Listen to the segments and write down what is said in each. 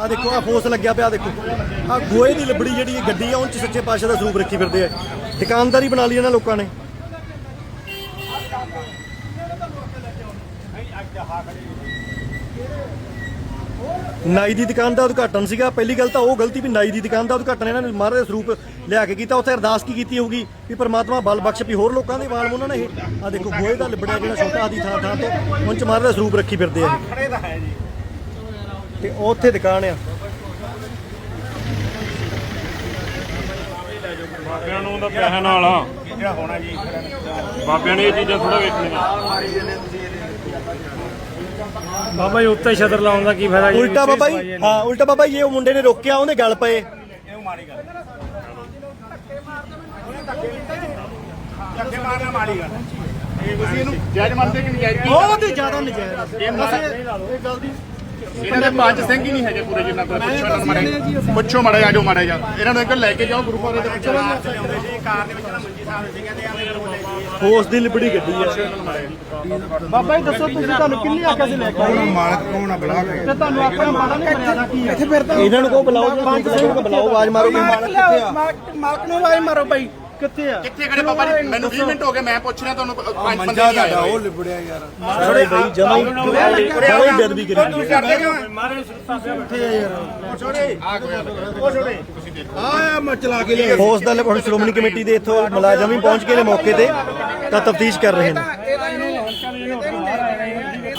ਆ ਦੇਖੋ ਆ ਫੋਸ ਲੱਗਿਆ ਪਿਆ ਦੇਖੋ। ਆ ਗੋਏ ਦੀ ਲਿਬੜੀ ਜਿਹੜੀ ਗੱਡੀ ਆ ਉਹ ਚ ਸੱਚੇ ਪਾਤਸ਼ਾਹ ਦਾ ਸਰੂਪ ਰੱਖੀ ਫਿਰਦੇ ਆ। ਦੁਕਾਨਦਾਰੀ ਬਣਾ ਲਈ ਇਹਨਾਂ ਲੋਕਾਂ ਨੇ। ਨਾਈ ਦੀ ਦੁਕਾਨ ਦਾ ਉਦਘਾਟਨ ਸੀਗਾ। ਪਹਿਲੀ ਗੱਲ ਤਾਂ ਉਹ ਗਲਤੀ ਵੀ ਨਾਈ ਦੀ ਦੁਕਾਨ ਦਾ ਉਦਘਾਟਨ ਇਹਨਾਂ ਨੇ ਮਹਾਰਾਜ ਦਾ ਸਰੂਪ ਲਿਆ ਕੇ ਕੀਤਾ। ਉੱਥੇ ਅਰਦਾਸ ਕੀ ਕੀਤੀ ਹੋਊਗੀ ਵੀ ਪ੍ਰਮਾਤਮਾ ਬਲ ਬਖਸ਼ ਵੀ ਹੋਰ ਲੋਕਾਂ ਦੇ ਵਾਲ ਉਹਨਾਂ ਨੇ ਇਹ। ਆ ਦੇਖੋ ਗੋਏ ਦਾ ਲਿਬੜਿਆ ਜਿਹੜਾ ਛੋਟਾ ਆਦੀ ਥਾਂ ਥਾਂ ਤੋਂ ਉਹ ਚ ਮਹਾਰਾਜ ਦਾ ਸਰੂਪ ਰੱਖੀ ਫਿਰਦੇ ਆ ਇਹ ਤੇ ਉਹ ਉੱਥੇ ਦੁਕਾਨ ਆ। ਬਾਬਿਆਂ ਨੂੰ ਤਾਂ ਪੈਸੇ ਨਾਲ ਆ। ਬਾਬਿਆਂ ਨੇ ਇਹ ਚੀਜ਼ਾਂ ਥੋੜਾ ਵੇਖਣੀਆਂ। ਬਾਬਾ ਜੀ ਉੱਤੇ ਛਤਰ ਲਾਉਣ ਦਾ ਕੀ ਫਾਇਦਾ? ਜੀ ਉਲਟਾ ਬਾਬਾ ਜੀ ਹਾਂ ਉਲਟਾ ਬਾਬਾ ਜੀ ਇਹ ਉਹ ਮੁੰਡੇ ਨੇ ਰੋਕਿਆ ਉਹਨੇ ਗੱਲ ਪਏ। ਅੱਗੇ ਮਾਰਨਾ ਮਾੜੀ ਗੱਲ ਇਹ ਤੁਸੀਂ ਇਹਨੂੰ ਜੱਜ ਮੰਨਦੇ ਕਿ ਨਜਾਇਜ਼ ਬਹੁਤ ਹੀ ਜ਼ਿਆਦਾ ਨਜਾਇਜ਼। ਇਹ ਮਾੜਾ ਇਹਨਾਂ ਦੇ ਪੰਜ ਸਿੰਘ ਹੀ ਨਹੀਂ ਹੈਗੇ ਪੂਰੇ ਜਿੰਨਾ ਤੋਂ ਪੁੱਛੋ ਇਹਨਾਂ ਨੂੰ ਮਾੜੇ ਪੁੱਛੋ ਮਾੜਾ ਜਾ ਜੋ ਮਾੜਾ ਜਾ ਇਹਨਾਂ ਨੂੰ ਇੱਕ ਲੈ ਕੇ ਜਾਓ ਗੁਰੂ ਘਰ ਦੇ ਪਿੱਛੇ ਕਾਰ ਤੇ ਲਿਆਉਂਦੇ ਸੀ ਕਾਰ ਦੇ ਵਿੱਚ ਨਾ ਮੰਜੀ ਸਾਹਿਬ ਸੀ ਕਹਿੰਦੇ ਆਵੇਂ ਬੋਲੇ ਜੀ ਫੋਰਸ ਦੀ ਲਿਬੜੀ ਗੱਡੀ ਆ। ਬਾਬਾ ਜੀ ਦੱਸੋ ਤੁਸੀਂ ਤੁਹਾਨੂੰ ਕਿੰਨੀ ਆਖਿਆ ਸੀ ਲੈ ਕੇ ਆਏ? ਮਾਲਕ ਕੌਣ ਆ ਬਲਾ ਕੇ। ਤੇ ਤੁਹਾਨੂੰ ਆਖਿਆ ਮਾੜਾ ਨਹੀਂ ਮਰਿਆਦਾ ਕੀ ਹੈ ਇੱਥੇ ਫਿਰ ਤਾਂ ਇਹਨਾਂ ਨੂੰ ਕੋ ਬੁਲਾਓ ਜੀ ਪੰਜ ਸਿੰਘ ਨੂੰ ਬੁਲਾਓ ਆਵਾਜ਼ ਮਾਰੋ ਵੀ ਮਾਲਕ ਨੂੰ ਆਵਾਜ਼ ਮਾਰੋ ਬਾਈ। ਕਿੱਥੇ ਆ? ਕਿੱਥੇ ਖੜੇ ਬਾਬਾ ਜੀ? ਮੈਨੂੰ 20 ਮਿੰਟ ਹੋ ਗਏ ਮੈਂ ਪੁੱਛ ਰਿਹਾ ਤੁਹਾਨੂੰ ਪੰਜ ਬੰਦੇ ਮੰਜਾ ਨਹੀਂ ਆਏ ਤੁਹਾਡਾ ਹੋਏ। ਉਹ ਲਿਬੜਿਆ ਯਾਰ। ਸਾਰੇ ਬਈ ਜਮਾਈ ਜਮਾਈ ਬੇਦਬੀ ਕਰੀ ਤੁਸੀਂ ਕਰਦੇ ਕਿਉਂ ਆ ਮੈਂ ਚਲਾ ਕੇ ਲਿਆ ਫੋਰਸ ਦਾ ਹੁਣ ਸ਼੍ਰੋਮਣੀ ਕਮੇਟੀ ਦੇ ਇੱਥੋਂ ਮੁਲਾਜ਼ਮ ਵੀ ਪਹੁੰਚ ਗਏ ਨੇ ਮੌਕੇ ਤੇ ਤਾਂ ਤਫਤੀਸ਼ ਕਰ ਰਹੇ ਨੇ।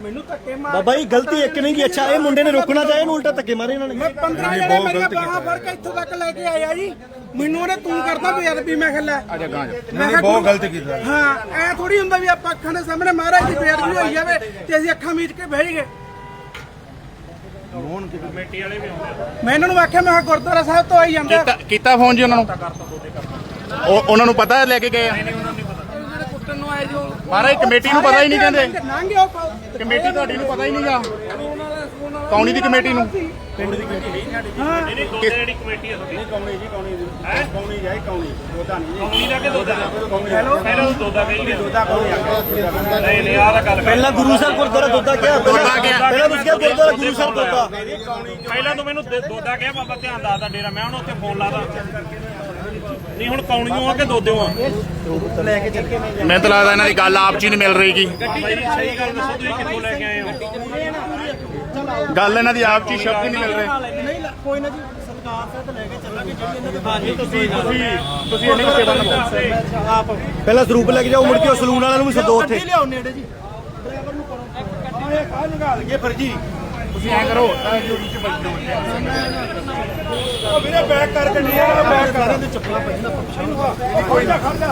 ਮੈਨੂੰ ਧੱਕੇ ਮਾਰ ਬਾਬਾ ਜੀ ਗਲਤੀ ਇੱਕ ਨਹੀਂ ਕੀ ਅੱਛਾ ਇਹ ਮੁੰਡੇ ਨੇ ਰੋਕਣਾ ਚਾਹਿਆ ਇਹਨੂੰ ਉਲਟਾ ਧੱਕੇ ਮਾਰੇ ਇਹਨਾਂ ਨੇ। 15 ਜਣੇ ਮੇਰੀਆਂ ਬਾਹਾਂ ਫੜ ਕੇ ਇੱਥੋਂ ਤੱਕ ਲੈ ਕੇ ਆਇਆ ਜੀ। ਮੈਨੂੰ ਉਹਨੇ ਤੂੰ ਕਰਦਾ ਬੇਅਦਬੀ ਮੈਂ ਖੱਲਾ। ਆ ਜਾ ਗਾਂ ਜਾ। ਮੈਂ ਕਿਹਾ ਬਹੁਤ ਗਲਤ ਕੀਤਾ। ਹਾਂ ਐ ਥੋੜੀ ਹੁੰਦਾ ਵੀ ਆਪਾਂ ਅੱਖਾਂ ਦੇ ਸਾਹਮਣੇ ਮਹਾਰਾਜ ਦੀ ਬੇਅਦਬੀ ਹੋਈ ਜਾਵੇ ਤੇ ਅਸੀਂ ਅੱਖਾਂ ਮੀਚ ਕੇ ਬਹਿ ਗਏ ਕਮੇਟੀ ਵਾਲੇ ਵੀ ਆਉਂਦੇ ਮੈਂ ਇਹਨਾਂ ਨੂੰ ਆਖਿਆ ਮੈਂ ਕਿਹਾ ਗੁਰਦੁਆਰਾ ਸਾਹਿਬ ਤੋਂ ਆਈ ਜਾਂਦਾ। ਕੀਤਾ ਫੋਨ ਜੀ ਉਹਨਾਂ ਨੂੰ? ਉਹ ਉਹਨਾਂ ਨੂੰ ਪਤਾ ਲੈ ਕੇ ਗਏ ਆ? ਕੁੱਟਣ ਨੂੰ ਆਏ ਜੋ ਮਹਾਰਾਜ ਕਮੇਟੀ ਨੂੰ ਪਤਾ ਹੀ ਨਹੀਂ ਕਹਿੰਦੇ। ਲੰਘ ਗਿਆ ਕਮੇਟੀ ਤੁਹਾਡੀ ਨੂੰ ਪਤਾ ਹੀ ਨਹੀਂਗਾ ਕੌਣੀ ਦੀ ਕਮੇਟੀ ਨੂੰ? ਹਾਂ। ਨਹੀਂ ਦੋਦੇ ਜਿਹੜੀ ਕਮੇਟੀ ਆ ਤੁਹਾਡੀ। ਕੌਣੀ ਜੀ ਕੌਣੀ ਹੈ? ਕੌਣੀ ਜਾਈ ਕੌਣੀ। ਦੋਦਾ ਨਹੀਂ ਕੌਣੀ ਦਾ ਕਿ ਦੋਦਾ? ਹੈਲੋ? ਪਹਿਲਾਂ ਤਾਂ ਦੋਦਾ ਕਹੀ ਦੋਦਾ ਕੌਣੀ ਆ। ਨਹੀਂ ਨਹੀਂ ਆਹ ਤਾਂ ਗੱਲ ਕਰ ਪਹਿਲਾਂ ਗੁਰੂ ਸਾਹਿਬ ਗੁਰਦੁਆਰਾ ਦੋਦਾ ਕਿਹਾ ਦੋਦਾ ਕਿਹਾ। ਪਹਿਲਾਂ ਤੁਸੀਂ ਕਿਹਾ ਗੁਰਦੁਆਰਾ ਗੁਰੂ ਸਾਹਿਬ ਦੋਦਾ। ਪਹਿਲਾਂ ਤੂੰ ਮੈਨੂੰ ਦੋਦਾ ਕਿਹਾ ਬਾਬਾ ਧਿਆਨ ਦੱਸਦਾ ਡੇਰਾ। ਮੈਂ ਹੁਣ ਉੱਥੇ ਫੋਨ ਲਾਦਾ। ਨਹੀਂ ਹੁਣ ਕੌਣੀਓ ਆ ਕਿ ਦੋਦਿਓ ਆ? ਮੈਨੂੰ ਤਾਂ ਲੱਗਦਾ ਇਹਨਾਂ ਦੀ ਗੱਲ ਆਪ ਹੀ ਨਹੀਂ ਮਿਲ ਜੀ ਸਹੀ ਗੱਲ ਦੱਸੋ ਤੁਸੀਂ ਕਿੱਥੋਂ ਲੈ ਕੇ ਆਏ ਹੋ? ਗੱਲ ਇਹਨਾਂ ਦੀ ਆਪ ਚ ਹੀ ਸ਼ਬਦ ਹੀ ਨਹੀਂ ਮਿਲ ਰਹੇ। ਨਹੀਂ ਕੋਈ ਨਾ ਜੀ ਸਰਕਾਰ ਸਾਹਿਬ ਲੈ ਕੇ ਚੱਲਾਂਗੇ ਜਿਹੜੀ ਇਹਨਾਂ ਦੇ ਹਾਂਜੀ ਤੁਸੀਂ ਤੁਸੀਂ ਤੁਸੀਂ ਇਹਨਾਂ ਦੀ ਸੇਵਾ ਨਿਭਾਓ ਆਪ ਪਹਿਲਾਂ ਸਰੂਪ ਲੈ ਕੇ ਜਾਓ ਮੁੜ ਕੇ ਉਹ ਸਲੂਨ ਵਾਲਿਆਂ ਨੂੰ ਵੀ ਸੱਦੋ ਉੱਥੇ। ਲਿਆਓ ਨੇੜੇ ਜੀ। ਇਹ ਫਰਜੀ? ਤੁਸੀਂ ਐ ਕਰੋ ਚ ਬੈਠੋ ਉਹ ਵੀਰੇ ਬੈਕ ਕਰਕੇ ਨਹੀਂ ਆ ਬੈਕ ਕਰ। ਦੇ ਚੱਪਲਾਂ ਪਈਆਂ ਕੋਈ ਨਾ ਖੜ ਜਾ।